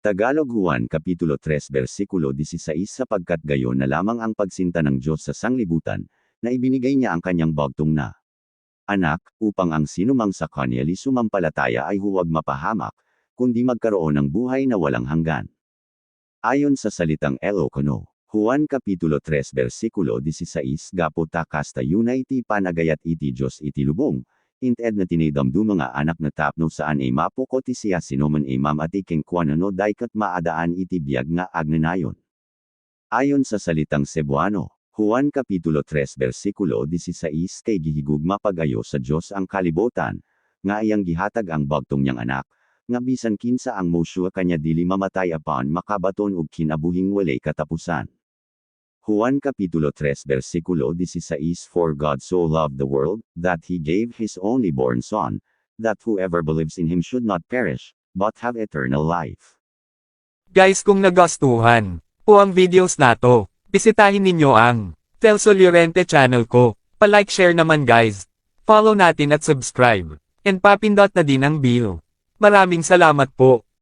Tagalog 1 Kapitulo 3 Versikulo 16 Sapagkat gayon na lamang ang pagsinta ng Diyos sa sanglibutan, na ibinigay niya ang kanyang bagtong na anak, upang ang sinumang sa kanya sumampalataya ay huwag mapahamak, kundi magkaroon ng buhay na walang hanggan. Ayon sa salitang Elokono, Juan Kapitulo 3 Versikulo 16 Gapo takasta yunay ti panagayat iti Diyos iti lubong, inted na tinidamdu mga anak na tapno saan ay mapoko ti siya sinoman ay mamatiking kwanano daikat maadaan iti biyag nga agnanayon. Ayon sa salitang Cebuano, Juan Kapitulo 3 Versikulo 16 kay gihigugma pagayo sa Diyos ang kalibutan, nga iyang gihatag ang bagtong niyang anak, nga bisan kinsa ang mosyo kanya dili mamatay apan makabaton ug kinabuhing walay katapusan. Juan Kapitulo 3 Versikulo 16 For God so loved the world, that He gave His only born Son, that whoever believes in Him should not perish, but have eternal life. Guys kung nagustuhan po ang videos nato, bisitahin ninyo ang Telso Llorente channel ko. Pa-like share naman guys. Follow natin at subscribe. And papindot na din ang bell. Maraming salamat po.